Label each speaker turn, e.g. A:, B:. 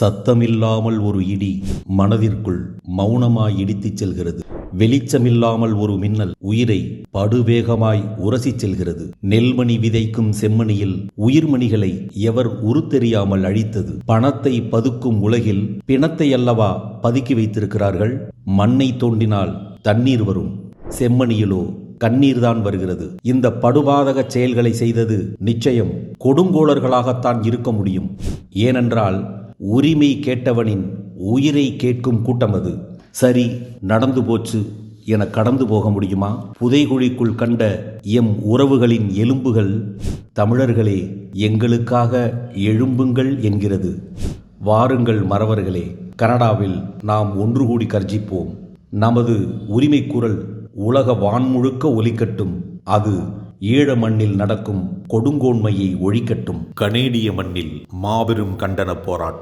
A: சத்தமில்லாமல் ஒரு இடி மனதிற்குள் மௌனமாய் இடித்துச் செல்கிறது. வெளிச்சமில்லாமல் ஒரு மின்னல் உயிரை படுவேகமாய் உரசிச் செல்கிறது. நெல்மணி விதைக்கும் செம்மணியில் உயிர்மணிகளை எவர் உருத்தெரியாமல் அழித்தது. பணத்தை பதுக்கும் உலகில் பிணத்தை அல்லவா பதுக்கி வைத்திருக்கிறார்கள்? மண்ணை தோண்டினால் தண்ணீர் வரும். செம்மணியிலோ கண்ணீர்தான் வருகிறது. இந்த படுபாதக செயல்களை செய்தது நிச்சயம் கொடுங்கோளர்களாகத்தான் இருக்க முடியும். ஏனென்றால் உரிமை கேட்டவனின் உயிரை கேட்கும் கூட்டம் அது. சரி நடந்து போச்சு என கடந்து போக முடியுமா? புதைகுழிக்குள் கண்ட எம் உறவுகளின் எலும்புகள் தமிழர்களே எங்களுக்காக எழும்புங்கள் என்கிறது. வாருங்கள் மறவர்களே கனடாவில் நாம் ஒன்று கூடி கர்ஜிப்போம். நமது உரிமை குரல் உலக வான்முழுக்க ஒலிக்கட்டும். அது ஈழ மண்ணில் நடக்கும் கொடுங்கோன்மையை ஒழிக்கட்டும். கனேடிய மண்ணில் மாபெரும் கண்டன போராட்டம்.